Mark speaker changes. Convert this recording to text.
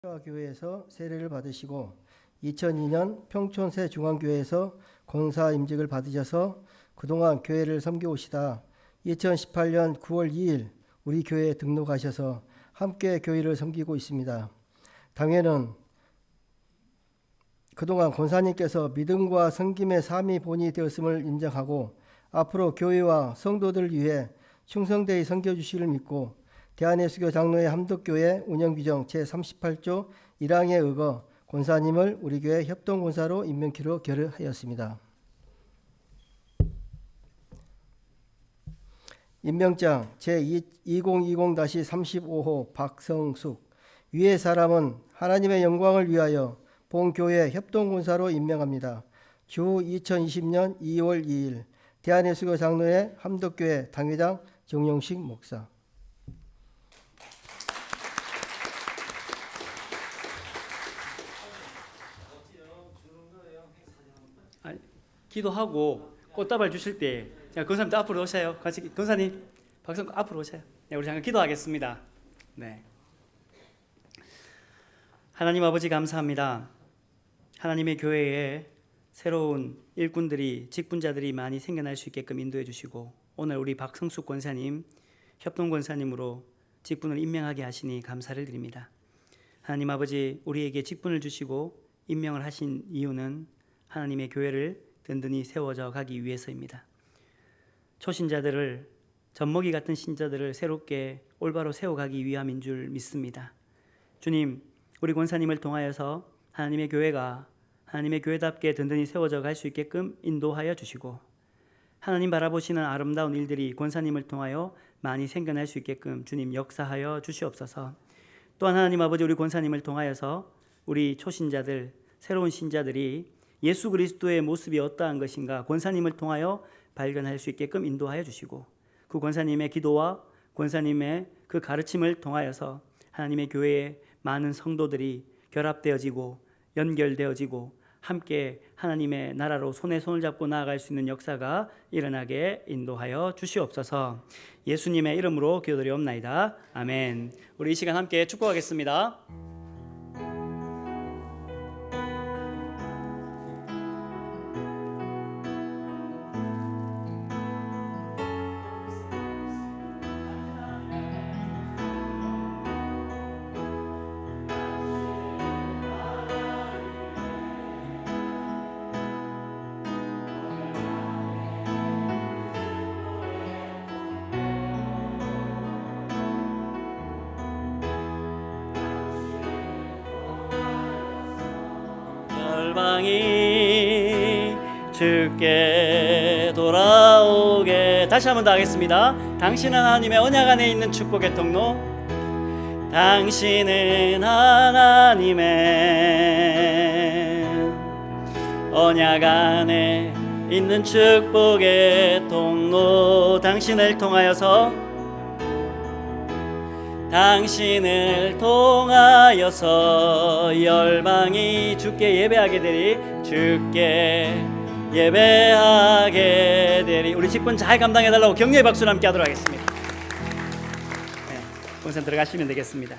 Speaker 1: 교회에서 세례를 받으시고 2002년 평촌 새 중앙교회에서 권사 임직을 받으셔서 그동안 교회를 섬겨 오시다 2018년 9월 2일 우리 교회에 등록하셔서 함께 교회를 섬기고 있습니다. 당회는 그동안 권사님께서 믿음과 섬김의 삶이 본이 되었음을 인정하고 앞으로 교회와 성도들을 위해 충성되이 섬겨 주시를 믿고 대한예수교 장로회 함덕교회 운영규정 제38조 1항에 의거 권사님을 우리 교회 협동권사로 임명키로 결의하였습니다. 임명장 제2020-35호 박성숙 위의 사람은 하나님의 영광을 위하여 본교회 협동군사로 임명합니다. 주 2020년 2월 2일 대한예수교 장로회 함덕교회 당회장 정용식 목사
Speaker 2: 기도하고 꽃다발 주실 때, 자, 권사님 앞으로 오세요. 같이 권사님, 박성 앞으로 오세요. 네, 우리 잠깐 기도하겠습니다. 네. 하나님 아버지 감사합니다. 하나님의 교회에 새로운 일꾼들이 직분자들이 많이 생겨날 수 있게끔 인도해 주시고 오늘 우리 박성숙 권사님 협동 권사님으로 직분을 임명하게 하시니 감사를 드립니다. 하나님 아버지 우리에게 직분을 주시고 임명을 하신 이유는 하나님의 교회를 든든히 세워져 가기 위해서입니다. 초신자들을 젖먹이 같은 신자들을 새롭게 올바로 세워가기 위함인 줄 믿습니다. 주님, 우리 권사님을 통하여서 하나님의 교회가 하나님의 교회답게 든든히 세워져 갈 수 있게끔 인도하여 주시고 하나님 바라보시는 아름다운 일들이 권사님을 통하여 많이 생겨날 수 있게끔 주님 역사하여 주시옵소서. 또한 하나님 아버지 우리 권사님을 통하여서 우리 초신자들 새로운 신자들이 예수 그리스도의 모습이 어떠한 것인가 권사님을 통하여 발견할 수 있게끔 인도하여 주시고 그 권사님의 기도와 권사님의 그 가르침을 통하여서 하나님의 교회에 많은 성도들이 결합되어지고 연결되어지고 함께 하나님의 나라로 손에 손을 잡고 나아갈 수 있는 역사가 일어나게 인도하여 주시옵소서. 예수님의 이름으로 기도드리옵나이다. 아멘. 우리 이 시간 함께 축복하겠습니다. 열방이 주께 돌아오게. 다시 한번 더 하겠습니다. 당신은 하나님의 언약 안에 있는 축복의 통로. 당신은 하나님의 언약 안에 있는 축복의 통로. 당신을 통하여서 당신을 통하여서 열방이 주께 예배하게 되리 주께 예배하게 되리 우리 직분 잘 감당해 달라고 격려의 박수를 함께 하도록 하겠습니다. 네, 본선 들어가시면 되겠습니다.